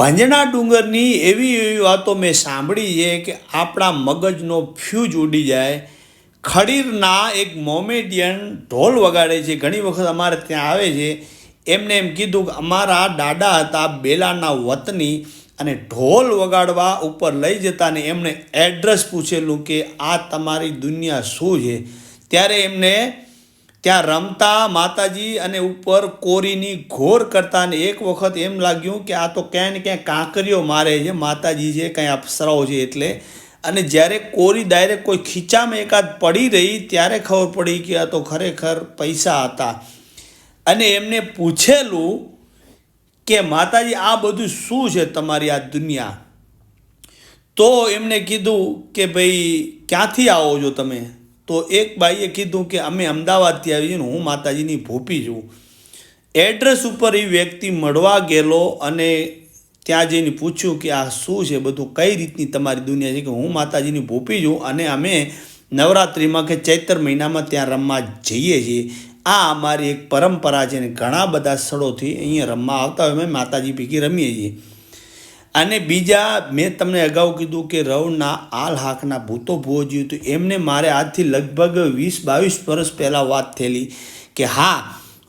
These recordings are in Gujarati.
ભાંજણા ડુંગરની એવી એવી વાતો મેં સાંભળી છે કે આપણા મગજનો ફ્યુઝ ઉડી જાય. ખડીરના એક મોમેડિયન ઢોલ વગાડે છે. ઘણી વખત અમારે ત્યાં આવે છે. એમને એમ કીધું કે અમારા દાદા હતા, બેલાના વતની, અને ઢોલ વગાડવા ઉપર લઈ જતા ને એમણે એડ્રેસ પૂછેલું કે આ તમારી દુનિયા શું છે? ત્યારે એમને ત્યાં રમતા માતાજી અને ઉપર કોરીની ઘોર કરતા અને એક વખત એમ લાગ્યું કે આ તો ક્યાંય ને ક્યાંય કાંકરીઓ મારે છે, માતાજી છે, કાંઈ અપ્સરાઓ છે એટલે. અને જ્યારે કોરી ડાયરેક્ટ કોઈ ખીચામાં એકાદ પડી રહી, ત્યારે ખબર પડી કે આ તો ખરેખર પૈસા હતા. અને એમને પૂછેલું કે માતાજી, આ બધું શું છે તમારી આ દુનિયા? તો એમને કીધું કે ભાઈ, ક્યાંથી આવો છો તમે? તો એક બાઈએ કીધું કે અમે અમદાવાદથી આવી ને હું માતાજીની ભોપી છું. એડ્રેસ ઉપર એ વ્યક્તિ મળવા ગયેલો અને ત્યાં જઈને પૂછ્યું કે આ શું છે? બધું કઈ રીતની તમારી દુનિયા છે કે હું માતાજીની ભોપી છું અને અમે નવરાત્રિમાં કે ચૈત્ર મહિનામાં ત્યાં રમવા જઈએ છીએ. આ અમારી એક પરંપરા છે ને ઘણા બધા સ્થળોથી અહીંયા રમવા આવતા હોય અમે માતાજી પૈકી રમીએ છીએ. અને બીજા મેં તમને અગાઉ કીધું કે રવના આલ હાકના ભૂતો ભોજ્યું હતું એમને મારે આજથી લગભગ વીસ બાવીસ વર્ષ પહેલાં વાત થયેલી કે હા,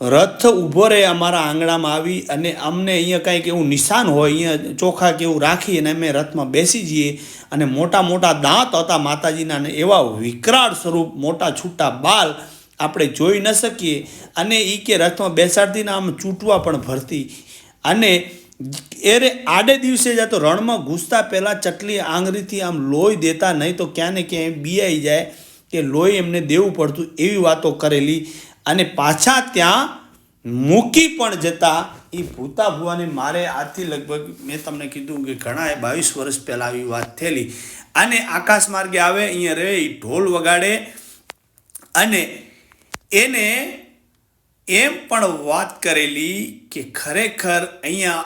રથ ઊભો રહે અમારા આંગણામાં આવી અને અમને અહીંયા કાંઈક એવું નિશાન હોય, અહીંયા ચોખા કે એવું રાખી અને અમે રથમાં બેસી જઈએ અને મોટા મોટા દાંત હતા માતાજીના અને એવા વિકરાળ સ્વરૂપ મોટા છૂટા બાલ આપણે જોઈ ન શકીએ. અને એ કે રથમાં બેસાડતીને આમ ચૂંટવા પણ ભરતી. અને એરે આડે દિવસે જ તો રણમાં ઘૂસતા પહેલાં ચટલી આંગળીથી આમ લોહી દેતા નહીં તો ક્યાં ને ક્યાંય બિયાઈ જાય કે લોહી એમને દેવું પડતું એવી વાતો કરેલી. અને પાછા ત્યાં મૂકી પણ જતા એ ભૂતા ભુવાને મારે આજથી લગભગ મેં તમને કીધું કે ઘણા બાવીસ વર્ષ પહેલાં આવી વાત થયેલી. અને આકાશ માર્ગે આવે, અહીંયા રહે એ ઢોલ વગાડે અને એને એમ પણ વાત કરેલી કે ખરેખર અહીંયા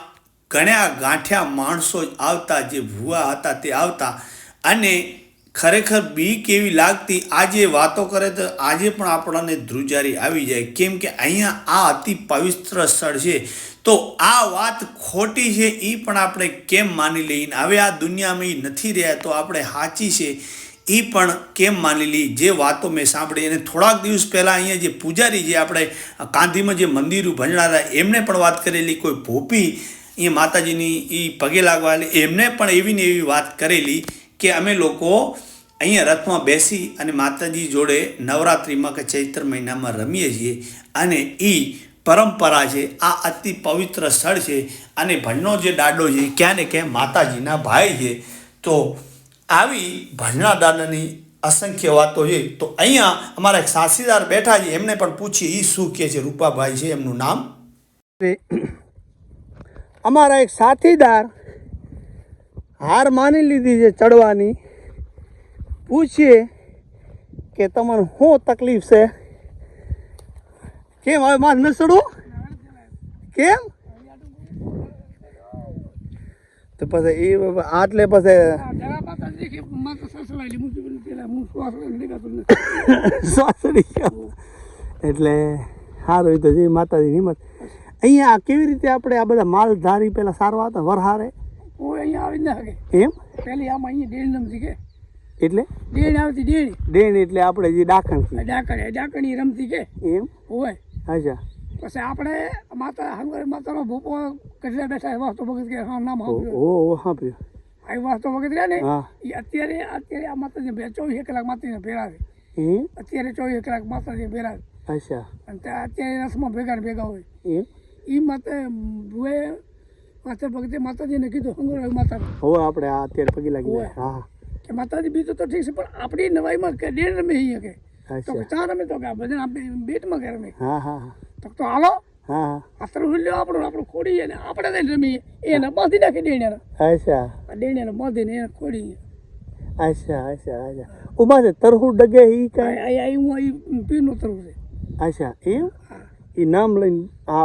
ઘણા ગાંઠ્યા માણસો આવતા, જે ભૂવા હતા તે આવતા. અને ખરેખર બીક એવી લાગતી, આજે વાતો કરે તો આજે પણ આપણને ધ્રુજારી આવી જાય. કેમ કે અહીંયા આ અતિ પવિત્ર સ્થળ છે. તો આ વાત ખોટી છે એ પણ આપણે કેમ માની લઈને? હવે આ દુનિયામાં એ નથી રહ્યા તો આપણે સાચી છે. એ પણ કેમ માની લી જે વાતો મેં સાંભળી અને થોડાક દિવસ પહેલાં અહીંયા જે પૂજારી જે આપણે કાંધીમાં જે મંદિર ભજણારા એમણે પણ વાત કરેલી, કોઈ ભોપી એ માતાજીની એ પગે લાગવા એમને પણ એવી ને એવી વાત કરેલી કે અમે લોકો અહીંયા રથમાં બેસી અને માતાજી જોડે નવરાત્રિમાં કે ચૈત્ર મહિનામાં રમીએ છીએ અને એ પરંપરા છે, આ અતિ પવિત્ર સ્થળ છે અને ભણનો જે દાડો છે ક્યાં ને ક્યાં માતાજીના ભાઈ છે. તો આવી ભણના દાદાની અસંખ્ય વાતો છે. તો અહીંયા અમારા એક સાસીદાર બેઠા છે, એમને પણ પૂછીએ એ શું કહે છે, રૂપાભાઈ છે, એમનું નામ? અમારા એક સાથીદાર હાર માની લીધી છે ચડવાની. પૂછીએ કે તમને શું તકલીફ છે? કેમ? હવે મારે ન ચડવું કેમ? તો પછી એ આટલે પછી એટલે સારું, એ તો જે માતાજીની હિંમત અહીંયા કેવી રીતે આપણે આ બધા માલધારી પેલા સારવા હતા? વરહારે? હું અહીંયા આવી ના શકે. એમ? પેલી આમાં અહીંયા ડેણ રમતી કે? એટલે? ડેણ આવતી ડેણ ડેણ એટલે આપણે જે ડાકણ ડાકણ ડાકણ રમતી કે? એમ? હોય. અચ્છા. પછી આપણે માતા હંગર માતાનો ભૂપો કચરા બેઠા એ વાસ્તો ભગત કે હા નામ ઓ સાંભળ્યું હા સાંભળ્યું. આ વાસ્તો ભગત રહ્યા ને એ અત્યારે અત્યારે આ માતાજી ચોવીસ કલાક માતાજીને ભેળા છે. અત્યારે ચોવીસ કલાક માતાજી ભેળા છે. અચ્છા. અને ત્યાં અત્યારે રસમાં ભેગા ભેગા હોય. એમ? એ માતા ભુએ માતા ભગતે માતાજીને કીધું હંગર માતા હવે આપણે આ અત્યારે પગી લાગી ઓવે. હા. કે માતાજી બીજું તો ઠીક છે પણ આપણી નવાઈમાં કે રમે અહીંયા કે તો ચા રમે તો કે ભજન આપણે બેટમાં કે રમે. હા હા તો તો હાલો. હા હા. આસ્ત્ર હુલ્યો આપણું આપણું ખોડીએ અને આપણે રમીએ. એને બાંધી નાખી ડેણિયાને. અચ્છા. ડેણિયાને બાંધીને એને ખોડીએ. અચ્છા અચ્છા અચ્છા. ઊભા છે તરહુ ડગે ઈ કાંઈ? હું અહીં પીરનું તરવું છે. અચ્છા એમ? એ નામ લઈને આ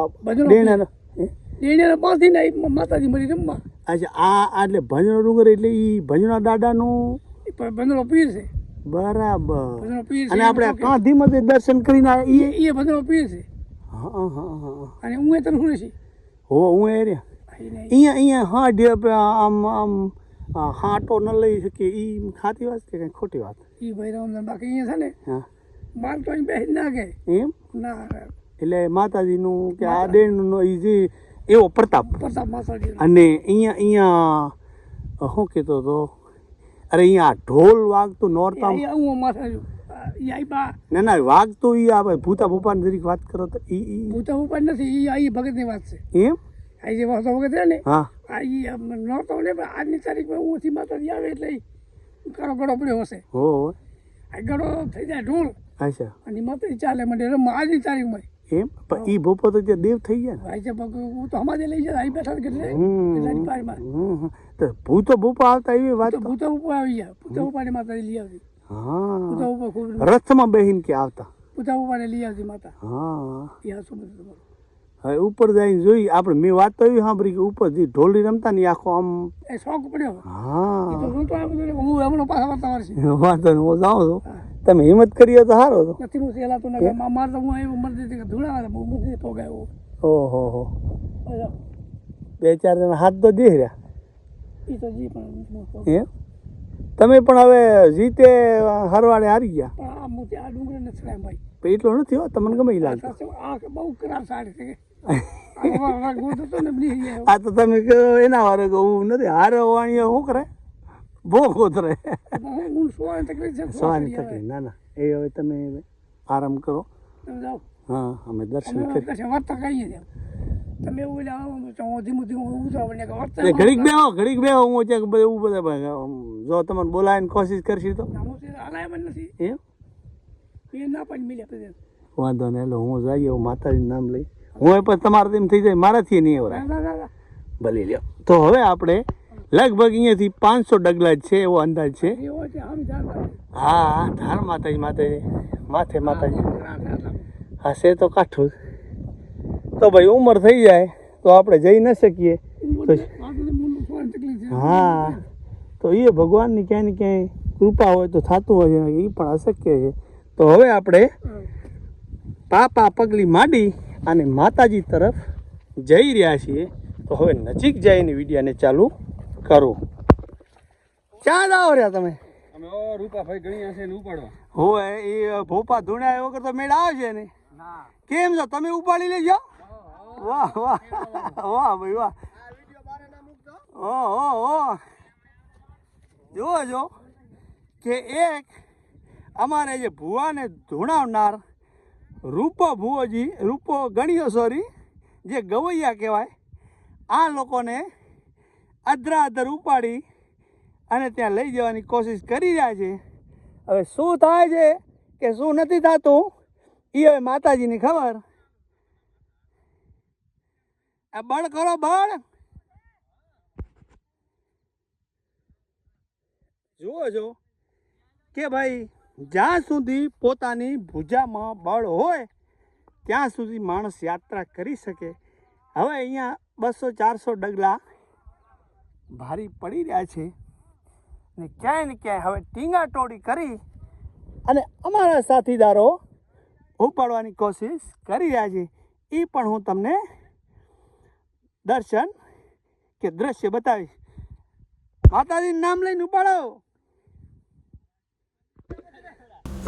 હે? ડેણિયાને બાંધીને અહીં માતાજી મળી રમવા અચ્છા આ આ એટલે ભજનો ડુંગર એટલે ઈ ભજના દાદાનું? એ ભજનો પીર છે. બરાબર. અને આપણે કાંધી જે દર્શન કરીને એ એ ભજનો પીર છે. હા હા હા અને હું એ તરફ છું હો હું એ રહ્યા અહીંયા અહીંયા હા ઢે- આમ આમ હાટો ન લઈ શકીએ એ ખાતી વાત કે કંઈ ખોટી વાત? એ ભાઈ રામ બાકી અહીંયા છે ને હા. બાર તો અહીં બેસી ના કે એમ? ના એટલે માતાજીનું કે આ દેણનો એ જે એવો પ્રતાપ. પ્રતાપ માતાજી અને અહીંયા અહીંયા શું કહેતો હતો? અરે અહીંયા ઢોલ વાગતું નોરતા ના ના ના વાગતું આ ભાઈ ભૂતા ભૂપાન જરીક વાત કરો તો ઈ ઈ ભૂતા ભૂપાન નથી એ આ ભગતની વાત છે. એમ? આ જે વાસો ભગત છે ને હા. આ ઈ નોરતો ને આજની તારીખમાં ઓછી માતાજી આવે એટલે ઈ ગળો પડ્યો હશે. હો આ ગળો થઈ જાય ઢોલ. અચ્છા. અને માતાજી ચાલે મને રમવા આજની તારીખમાં એમ? પણ ઈ ભોપો તો ત્યાં દેવ થઈ ગયા ભાઈ હું તો હમાજે લઈ જાય અહીં બેઠા કેટલે. તો ભૂતો ભૂપા આવતા એવી વાત ભૂતો ભૂપો ભૂતા ઉપર આવી ગયા. ભૂતો ઉપાડી માતા લઈ આવતી. ભૂતા હા ઉપર ખૂબ રથમાં બેહીને કે આવતા. ભૂતા ઉપાડે લઈ આવતી માતા. હા. એ શું બધું હવે ઉપર જઈને જોઈ આપણે મેં વાત તો એવી સાંભળી કે ઉપર જે ઢોલી રમતા ને આખો આમ એ શોખ પડ્યો. હા. હું તો આ બધું હું હમણાં પાછા વાર્તા વર્ષે વાંધો હું જાઉં છું. તમે હિંમત કરી હોય તો સારો હતો નથી હું સહેલા તો માર તો હું એવું મરજી ધૂળા બહુ મરતી પોગાયો ઓહો હો. બે ચાર જણા હાથ તો જી રહ્યા. એ તો જી પણ એમ તમે પણ હવે જીતે હરવાડે હારી ગયા. આ મોતી આ ડુંગર ને ચડાય ભાઈ. પણ એટલો નથી હો તમને ગમે ઈ લાગતો આ બહુ ખરાબ સાડી છે. આ તો તમે એના વારે હું નથી હારે વાણીઓ શું કરે બહુ ઉતરે સોવાની તકલીફ ના ના. એ હવે તમે આરામ કરો. હા અમે દર્શન અમે કરી. કહીએ તમે એવું ધીમું ધીમું એટલે ઘડીક બેહો ઘડીક બેહો હું ચેક બધું બધા જો તમને બોલાવીને કોશિશ કરશી તો. એમ? વાંધો નહીં એટલે હું જઈએ હું માતાજીનું નામ લઈ. હું પણ તમારે તેમ થઈ જાય મારાથી નહીં એવરાય. ભલે લ્યો. તો હવે આપણે લગભગ અહીંયાથી પાંચસો ડગલા જ છે એવો અંદાજ છે. હા ધાર માતાજી માતાજી માથે માતાજી. હા હા છે તો કાઠું તો ભાઈ ઉંમર થઈ જાય તો આપણે જઈ ન શકીએ. હા તો એ ભગવાનની ક્યાંય ને ક્યાંય કૃપા હોય તો થતું હોય એ પણ અશક્ય છે. તો હવે આપણે પાપા પગલી માંડી અને માતાજી તરફ જઈ રહ્યા છીએ. તો હવે નજીક જઈને વિડીયાને ચાલુ કરું. ક્યાં જાઓ રહ્યા તમે? હોય એ ભોપા ધૂણ્યા વગર તો મેળ આવશે ને. કેમ છો? તમે ઉપાડી લેજો. વાહ વાહ. વાહ ભાઈ વાહ. ઓહો ઓહો જુઓ જો કે એક અમારે જે ભુવાને ધૂણાવનાર રૂપો ભુવોજી રૂપો ગણ્યો સોરી જે ગવૈયા કહેવાય આ લોકોને અધરા અધર ઉપાડી અને ત્યાં લઈ જવાની કોશિશ કરી રહ્યા છે. હવે શું થાય છે કે શું નથી થતું એ હવે માતાજીની ખબર. આ બળ કરો, બળ! જુઓ છો કે ભાઈ, જ્યાં સુધી પોતાની ભુજામાં બળ હોય, ત્યાં સુધી માણસ યાત્રા કરી શકે. હવે અહીંયા બસો ચારસો ડગલા ભારી પડી રહ્યા છે ને ક્યાંય ને ક્યાંય હવે ટીંગા ટોળી કરી અને અમારા સાથીદારો ઉપાડવાની કોશિશ કરી રહ્યા છે. એ પણ હું તમને દર્શન કે દ્રશ્ય બતાવીશ. માતાજીનું નામ લઈને ઉપાડો.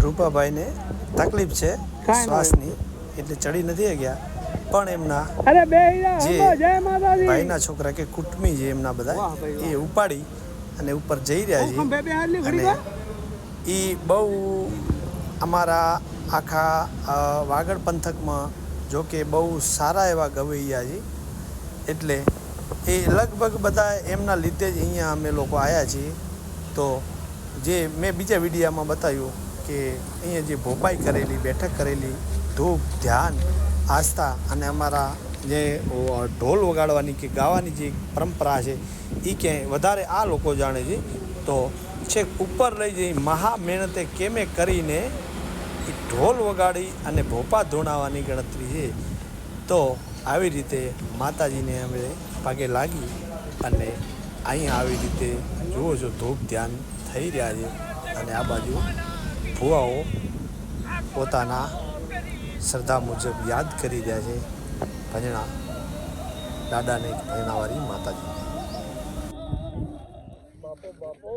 રૂપાભાઈને તકલીફ છે શ્વાસની એટલે ચડી નથી ગયા પણ એમના જે ભાઈના છોકરા કે કુટમી છે એમના બધા. એ ઉપાડી અને ઉપર જઈ રહ્યા છે. અને એ બહુ અમારા આખા વાગડ પંથકમાં જો કે બહુ સારા એવા ગવૈયા છે. એટલે એ લગભગ બધા એમના લીધે જ અહીંયા અમે લોકો આવ્યા છીએ. તો જે મેં બીજા વિડીયામાં બતાવ્યું કે અહીંયા જે ભોપાઈ કરેલી બેઠક કરેલી ધૂપ ધ્યાન આસ્થા અને અમારા જે ઢોલ વગાડવાની કે ગાવાની જે પરંપરા છે એ ક્યાંય વધારે આ લોકો જાણે છે. તો છેક ઉપર લઈ જઈ મહા મહેનતે કેમે કરીને એ ઢોલ વગાડી અને ભોપા ધોણાવાની ગણતરી છે. તો આવી રીતે માતાજીને અમે પગે લાગી અને અહીંયા આવી રીતે જુઓ છો, ધૂપ ધ્યાન થઈ રહ્યા છે. અને આ બાજુ ભુવાઓ પોતાના શ્રદ્ધા મુજબ યાદ કરી રહ્યા છે ભજણા દાદાને ભજનાવાળી માતાજી. બાપો બાપો.